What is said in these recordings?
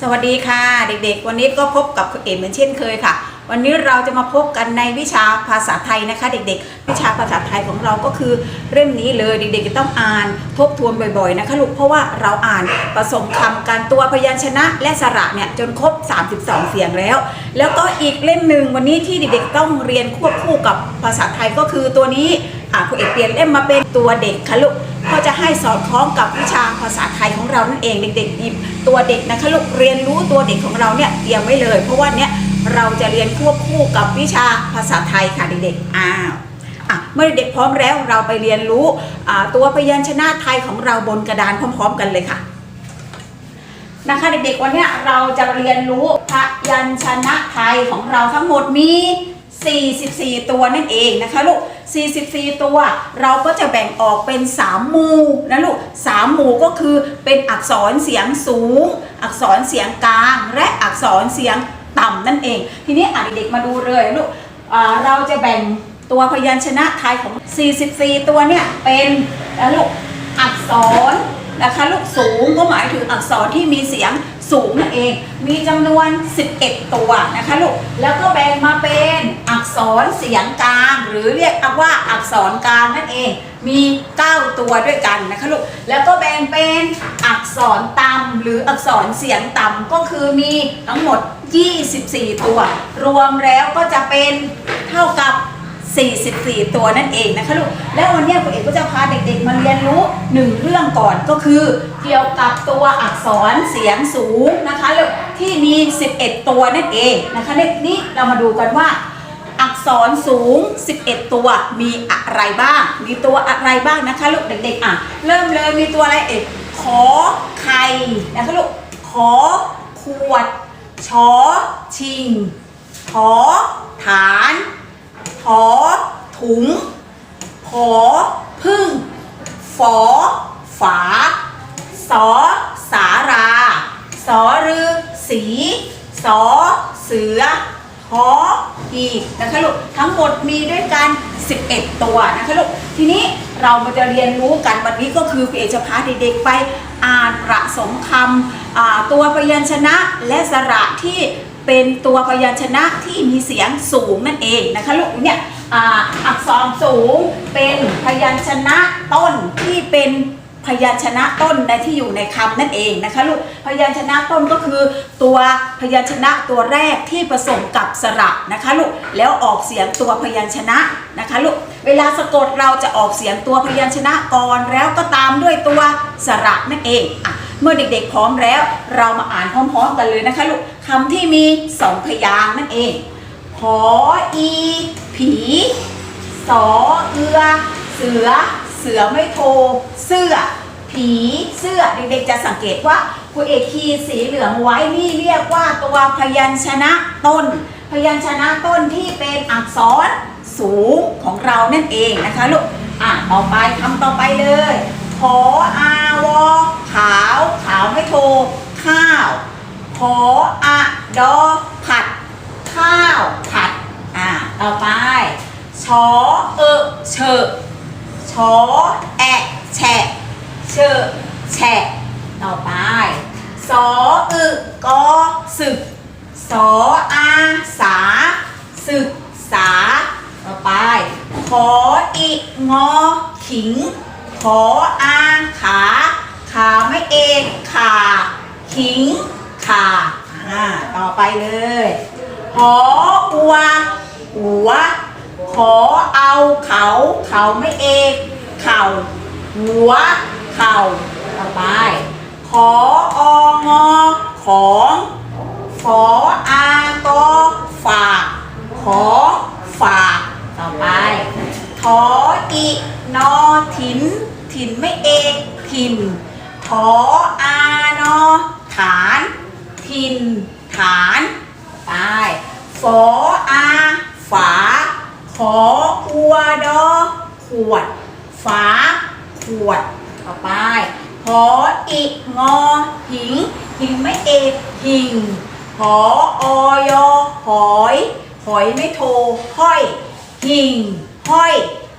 สวัสดีค่ะ เด็กๆ วันนี้ก็พบกับคุณเอ๋เหมือนเช่นเคยค่ะ วันนี้เราจะมาพบกันในวิชาภาษาไทยนะคะ เด็กๆ วิชาภาษาไทยของเราก็คือเล่มนี้เลยเด็กๆจะต้องอ่านทบทวนบ่อยๆนะคะลูกเพราะว่าเราอ่านผสมคำกันตัวพยัญชนะและสระเนี่ยจนครบ 32 เสียงแล้ว แล้วก็อีกเล่มหนึ่งวันนี้ที่เด็กๆต้องเรียนควบคู่กับภาษาไทยก็คือตัวนี้อ่าคุณเอกเปลี่ยนเล่มมาเป็นตัวเด็กค่ะลูก ก็จะให้สอดคล้องกับวิชาภาษาไทยของเรานั่นเองเด็กๆหยิบตัวเด็กนะคะลูกเรียนรู้ตัวเด็กของเราเนี่ยเตรียมไว้เลย เพราะว่าเนี้ยเราจะเรียนควบคู่กับวิชาภาษาไทยค่ะเด็กๆอ้าวเมื่อเด็กพร้อมแล้วเราไปเรียนรู้ตัวพยัญชนะไทยของเราบนกระดานพร้อม ๆ กันเลยค่ะนะคะเด็กๆวันนี้เราจะเรียนรู้พยัญชนะไทยของเราทั้งหมดมี 44 ตัวนั่นเองนะคะลูก 44 ตัว เราก็จะแบ่งออกเป็น 3 หมู่นะลูก 3 หมู่ก็คือเป็นอักษรเสียงสูง อักษรเสียงกลาง และอักษรเสียงต่ำนั่นเอง ทีนี้อะเด็กๆมาดูเลยลูกเราจะแบ่งตัวพยัญชนะไทยของ 44 ตัวเนี่ยเป็นนะลูกอักษรนะคะลูกสูงก็หมายถึงอักษรที่มีเสียง สูงนั่นเอง มีจำนวน 11 ตัวนะคะลูก แล้วก็แบ่งมาเป็นอักษรเสียงกลาง หรือเรียกว่าอักษรกลางนั่นเอง มี 9 ตัวด้วยกันนะคะลูก แล้วก็แบ่งเป็นอักษรต่ำหรืออักษรเสียงต่ำก็คือมีทั้งหมด 24 ตัว รวมแล้วก็จะเป็นเท่ากับ 44 ตัวนั่นเองนะคะลูก แล้ววันนี้คุณเอกก็จะพาเด็กๆ มาเรียนรู้หนึ่งเรื่องก่อนก็คือ เกี่ยวกับตัวอักษรเสียงสูงนะคะลูกที่มี 11 ตัวนั่นเองนะคะเด็กนี้เรามาดูกันว่าอักษรสูง 11 ตัวมีอะไรบ้าง มีตัวอะไรบ้างนะคะลูกเด็กๆอะเริ่มเลยมีตัวอะไรเอกขอไข่นะคะลูกขอขวดชอชิงขอฐาน ขอถุง ขอพึ่ง ฝอ ฝา สอ สารา สอรือสี สอ เสือหออีกนะคะลูก ทั้งหมดมีด้วยกัน 11 ตัวนะคะลูก ทีนี้เรามาจะเรียนรู้กันวันนี้ก็คือพี่เอจะพาเด็กๆไปอ่านประสมคำ ตัวพยัญชนะและสระที่เป็นตัวพยัญชนะที่มีเสียงสูงนั่นเองนะคะลูกเนี่ยอักษรสูงเป็นพยัญชนะต้นที่เป็นพยัญชนะต้นในที่อยู่ในคำนั่นเองนะคะลูกพยัญชนะต้นก็คือตัวพยัญชนะตัวแรกที่ผสมกับสระนะคะลูกแล้วออกเสียงตัวพยัญชนะนะคะลูกเวลาสะกดเราจะออกเสียงตัวพยัญชนะก่อนแล้วก็ตามด้วยตัวสระนั่นเองอะ เมื่อเด็กๆพร้อมแล้ว เรามาอ่านพร้อมๆกันเลยนะคะลูกคำที่มีสองพยางค์นั่นเองหออี ผีสอเอือ เสือ เสือไม่โทเสื้อ ผีเสื้อเด็กๆจะสังเกตว่าคุณเอกคีสีเหลืองไว้นี่เรียกว่าตัวพยัญชนะต้น พยัญชนะต้นที่เป็นอักษรสูงของเรานั่นเองนะคะลูกอะต่อไปคำต่อไปเลยขออาวอ ขาวขาวไม่โทรข้าวขออะดอผัด ข้าวผัดอ่าต่อไปชอเอเชอชอแอะแฉะเชอะแฉะต่อไปสออึกอสึกสออาสาศึกษาต่อไปขออีงอขิงขออา ขาไม่เอกขาขิงขาอ่าต่อไปเลยขออัวหัว ขอเอาเขาเขาไม่เอกเข่าหัว เข่าต่อไป ขอองอของฝออากอฝากขอฝากต่อไปทออีนอถินถินไม่เอกถิ่น ทออานอฐานถิ่นฐานไปฝออาฝา ขออัวดอขวด ฝา ขวดต่อไปขออีงอหิง หิงไม่เอกหิงหออยหอย หอยไม่โทห้อย หิงห้อย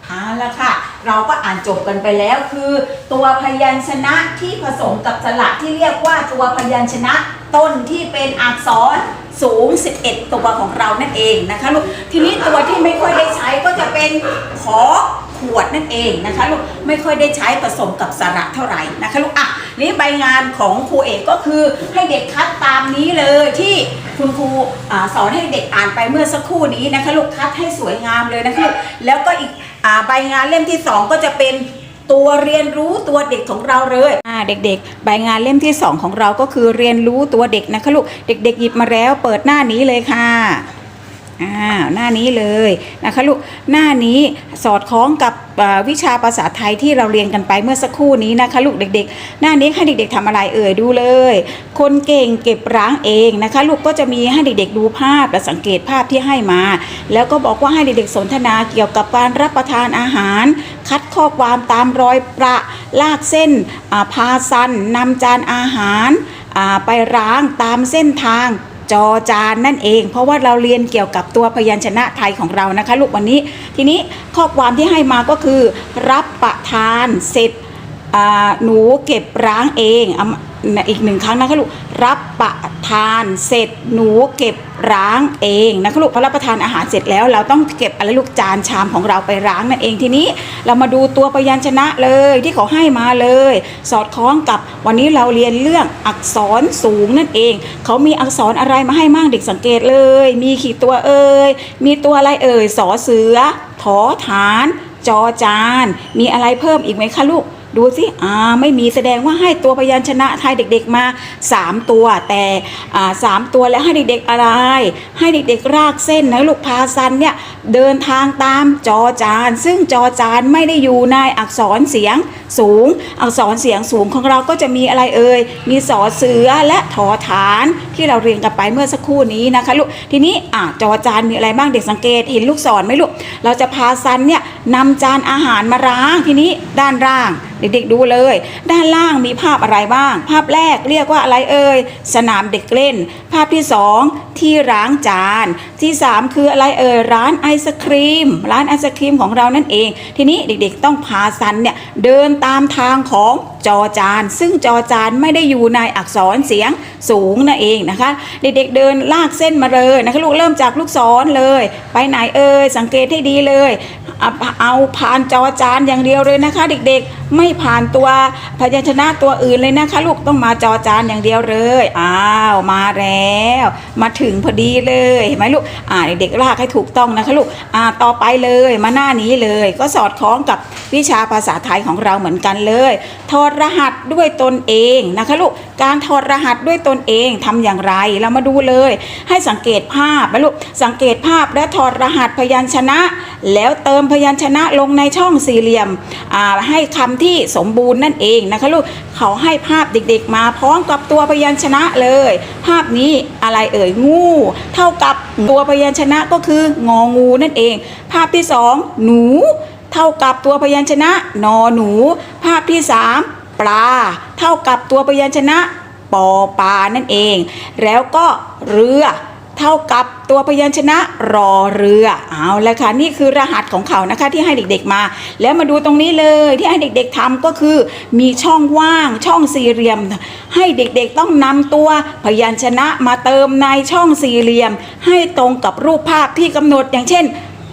เอาละค่ะ เราก็อ่านจบกันไปแล้วคือ ตัวพยัญชนะที่ผสมกับสระที่เรียกว่าตัวพยัญชนะต้นที่เป็นอักษรสูง 11 ตัวของเรานั่นเองนะคะลูกทีนี้ตัวที่ไม่ค่อยได้ใช้ก็จะเป็นขอขวดนั่นเองนะคะลูกไม่ค่อยได้ใช้ผสมกับสระเท่าไหร่นะคะลูกอะนี่ใบงานของครูเอกก็คือให้เด็กคัดตามนี้เลยที่คุณครูอสอนให้เด็กอ่านไปเมื่อสักครู่นี้นะคะลูกคัดให้สวยงามเลยนะคะลูกแล้วก็อีกอใบงานเล่มที่สองก็จะเป็นตัวเรียนรู้ตัวเด็กของเราเลยอ่าเด็กๆ ใบงานเล่มที่ 2 ของเราก็คือเรียนรู้ตัวเด็กนะคะลูก เด็ก ๆ หยิบมาแล้วเปิดหน้านี้เลยค่ะ อ่าหน้านี้เลยนะคะลูกหน้านี้สอดคล้องกับวิชาภาษาไทยที่เราเรียนกันไปเมื่อสักครู่นี้นะคะลูกเด็กๆ หน้านี้ให้เด็กๆทำอะไรเอ่ยดูเลย คนเก่งเก็บร้างเองนะคะลูกก็จะมีให้เด็กๆดูภาพและสังเกตภาพที่ให้มา แล้วก็บอกว่าให้เด็กๆสนทนาเกี่ยวกับการรับประทานอาหาร คัดข้อความตามรอยประลากเส้นพาซันนำจานอาหารไปร้างตามเส้นทาง จอจานนั่นเอง เพราะว่าเราเรียนเกี่ยวกับตัวพยัญชนะไทยของเรานะคะ ลูกวันนี้ ทีนี้ข้อความที่ให้มาก็คือ รับประทานเสร็จหนูเก็บร้างเองเอีกหนึ่งครั้งนะคะลูกรับประทานเสร็จหนูเก็บร้างเองนะคะลูกพอรับประทานอาหารเสร็จแล้ว เราต้องเก็บอะไรลูกจานชามของเราไปร้างนั่นเองทีนี้เรามาดูตัวพยัญชนะเลยที่เขาให้มาเลย สอดคล้องกับวันนี้เราเรียนเรื่องอักษรสูงนั่นเอง เขามีอักษรอะไรมาให้มั่งเด็กสังเกตเลย มีขีดตัวเอ่ยมีตัวอะไรเอ่ยสอเสือถอฐาน จอจาน มีอะไรเพิ่มอีกไหมคะลูก ดูสิอ่าไม่มีแสดงว่าให้ตัวพยัญชนะไทยเด็ก ๆมา 3 ตัว แต่อ่าสามตัวแล้วให้เด็กๆอะไร ให้เด็กๆรากเส้นนะลูกพาซันเนี่ยเดินทางตามจอจาน ซึ่งจอจานไม่ได้อยู่ในอักษรเสียงสูง อักษรเสียงสูงของเราก็จะมีอะไรเอ่ยมีสอเสือและถอฐานที่เราเรียนกันไปเมื่อสักครู่นี้นะคะลูกทีนี้อ่าจอจานมีอะไรบ้างเด็กสังเกตเห็นลูกศรไหมลูกเราจะพาซันเนี่ยนำจานอาหารมาล้างทีนี้ด้านล่าง เด็กๆดูเลย ด้านล่างมีภาพอะไรบ้าง ภาพแรกเรียกว่าอะไรเอ่ยสนามเด็กเล่น ภาพที่สองที่ล้างจาน ที่สามคืออะไรเอ่ยร้านไอศครีม ร้านไอศครีมของเรานั่นเอง ทีนี้เด็กๆต้องพาซันเนี่ยเดินตามทางของ จอจาน ซึ่งจอจานไม่ได้อยู่ในอักษรเสียงสูงนั่นเองนะคะ เด็กๆเดินลากเส้นมาเลยนะคะลูกเริ่มจากลูกศรเลย ไปไหนเอ่ยสังเกตให้ดีเลย เอาเอาผ่านจอจานอย่างเดียวเลยนะคะ เด็กๆไม่ผ่านตัวพยัญชนะตัวอื่นเลยนะคะลูกต้องมาจอจานอย่างเดียวเลยอ้าวมาแล้ว มาถึงพอดีเลยเห็นไหมลูกอ่าเด็กๆลากให้ถูกต้องนะคะลูกอ่าต่อไปเลยมาหน้านี้เลย ก็สอดคล้องกับวิชาภาษาไทยของเราเหมือนกันเลยถอดรหัสด้วยตนเองนะคะลูกการถอดรหัสด้วยตนเองทำอย่างไรเรามาดูเลย ให้สังเกตภาพนะลูกสังเกตภาพและถอดรหัสพยัญชนะ แล้วเติมพยัญชนะลงในช่องสี่เหลี่ยมอ่าให้คำที่สมบูรณ์นั่นเองนะคะลูกเขาให้ภาพเด็กๆ มาพร้อมกับตัวพยัญชนะเลย ภาพนี้อะไรเอ่ยงู เท่ากับตัวพยัญชนะก็คืององูนั่นเอง ภาพที่สองหนู เท่ากับตัวพยัญชนะนอหนู ภาพที่สามปลา เท่ากับตัวพยัญชนะปอปลานั่นเอง แล้วก็เรือ เท่ากับตัวพยัญชนะรอเรือ เอาละค่ะ นี่คือรหัสของเขานะคะที่ให้เด็กๆมา แล้วมาดูตรงนี้เลยที่ให้เด็กๆทำก็คือมีช่องว่างช่องสี่เหลี่ยม ให้เด็กๆต้องนำตัวพยัญชนะมาเติมในช่องสี่เหลี่ยม ให้ตรงกับรูปภาพที่กำหนดอย่างเช่น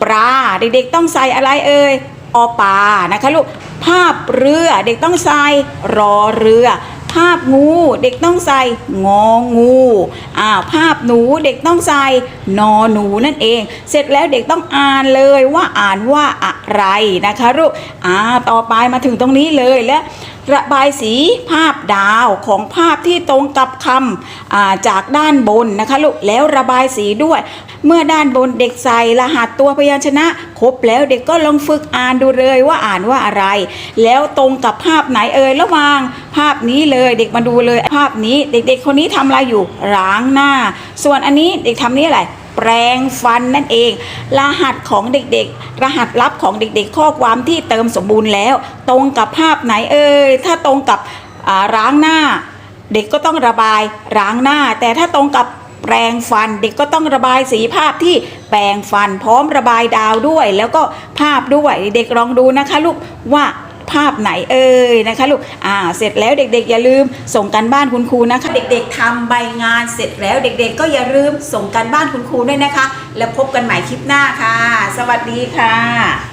ปลาเด็กๆต้องใส่อะไรเอ่ยอปลานะคะลูกภาพเรือเด็กต้องใส่รอเรือ ภาพงูเด็กต้องใส่งองูอ่าภาพหนูเด็กต้องใส่นอหนูนั่นเอง เสร็จแล้วเด็กต้องอ่านเลยว่าอ่านว่าอะไรนะคะลูกอ่าต่อไปมาถึงตรงนี้เลยและ ระบายสีภาพดาวของภาพที่ตรงกับคำาจากด้านบนนะคะลูกแล้วระบายสีด้วย เมื่อด้านบนเด็กใส่รหัสตัวพยัญชนะ ครบแล้วเด็กก็ลองฝึกอ่านดูเลยว่าอ่านว่าอะไร แล้วตรงกับภาพไหนเอ่ยระหว่าง ภาพนี้เลยเด็กมาดูเลยภาพนี้เด็กๆคนนี้ทำอะไรอยู่ล้างหน้า ส่วนอันนี้เด็กทำนี่อะไร แปรงฟันนั่นเอง รหัสของเด็กๆ รหัสลับของเด็กๆ ข้อความที่เติมสมบูรณ์แล้ว ตรงกับภาพไหนเอ่ยถ้าตรงกับอ่าล้างหน้า เด็กก็ต้องระบายล้างหน้า แต่ถ้าตรงกับแปรงฟันเด็กก็ต้องระบายสีภาพที่แปรงฟัน พร้อมระบายดาวด้วย แล้วก็ภาพด้วยเด็กลองดูนะคะลูกว่า ภาพไหนเอ่ยนะคะลูกอ่าเสร็จแล้วเด็กๆ อย่าลืมส่งการบ้านคุณครูนะคะ เด็กๆทำใบงานเสร็จแล้วเด็กๆ ก็อย่าลืมส่งการบ้านคุณครูด้วยนะคะ แล้วพบกันใหม่คลิปหน้าค่ะ สวัสดีค่ะ